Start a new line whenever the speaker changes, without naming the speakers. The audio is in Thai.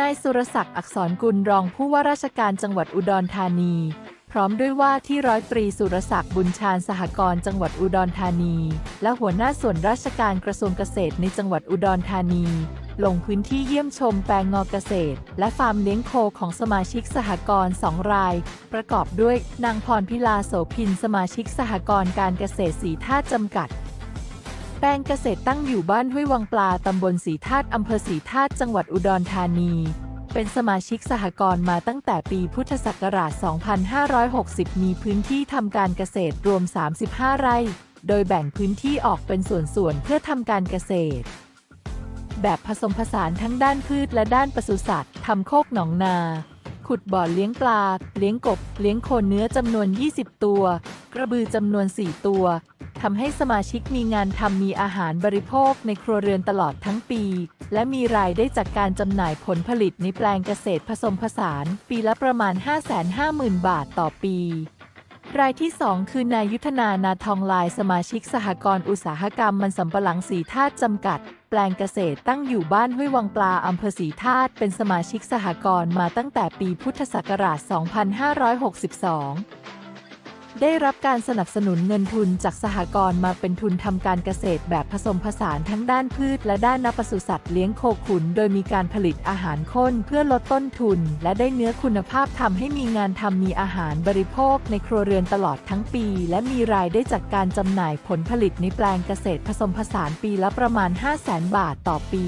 นายสุรศักดิ์อักษรกุลรองผู้ว่าราชการจังหวัดอุดรธานี พร้อมด้วยว่าที่ร้อยตรีสุรศักดิ์บุญชาญสหกรณ์จังหวัดอุดรธานี และหัวหน้าส่วนราชการกระทรวงเกษตรในจังหวัดอุดรธานี ลงพื้นที่เยี่ยมชมแปลงงอเกษตร และฟาร์มเลี้ยงโคของสมาชิกสหกรณ์สองราย ประกอบด้วยนางพรพิลาโสพินสมาชิกสหกรณ์การเกษตรสีท่าตุจำกัด แปลงเกษตรตั้งอยู่บ้านห้วยวังปลา ตำบลสีธาตุอำเภอสีธาตุจังหวัดอุดรธานี เป็นสมาชิกสหกรณ์มาตั้งแต่ปีพุทธศักราช 2560 มีพื้นที่ทำการเกษตรรวม 35 ไร่ โดยแบ่งพื้นที่ออกเป็นส่วนๆเพื่อทำการเกษตร แบบผสมผสานทั้งด้านพืชและด้านปศุสัตว์ทำโคกหนองนาขุดบ่อเลี้ยงปลา เลี้ยงกบ เลี้ยงโคเนื้อจำนวน 20 ตัว กระบือจำนวน 4 ตัว ทำให้สมาชิกมีงานทำมีอาหารบริโภคในครัวเรือนตลอดทั้งปี และมีรายได้จากการจำหน่ายผลผลิตในแปลงเกษตรผสมผสาน ปีละประมาณ 550,000 บาทต่อปี รายที่ 2 คือนายยุทธนานาทองลายสมาชิกสหกรณ์อุตสาหกรรมมันสำปะหลังสีธาตุจำกัด แปลงเกษตรตั้งอยู่บ้านห้วยวังปลาอำเภอสีธาตุเป็นสมาชิกสหกรณ์มาตั้งแต่ปีพุทธศักราช 2562 ได้รับการสนับสนุนเงินทุนจากสหกรณ์มาเป็นทุนทำการเกษตรแบบผสมผสานทั้งด้านพืชและด้านนปศุสัตว์เลี้ยงโคขุน โดยมีการผลิตอาหารข้นเพื่อลดต้นทุน และได้เนื้อคุณภาพทำให้มีงานทำมีอาหารบริโภคในครัวเรือนตลอดทั้งปี และมีรายได้จากการจำหน่ายผลผลิตในแปลงเกษตรผสมผสานปีละประมาณ 5 0 0 0 0 0 บาทต่อปี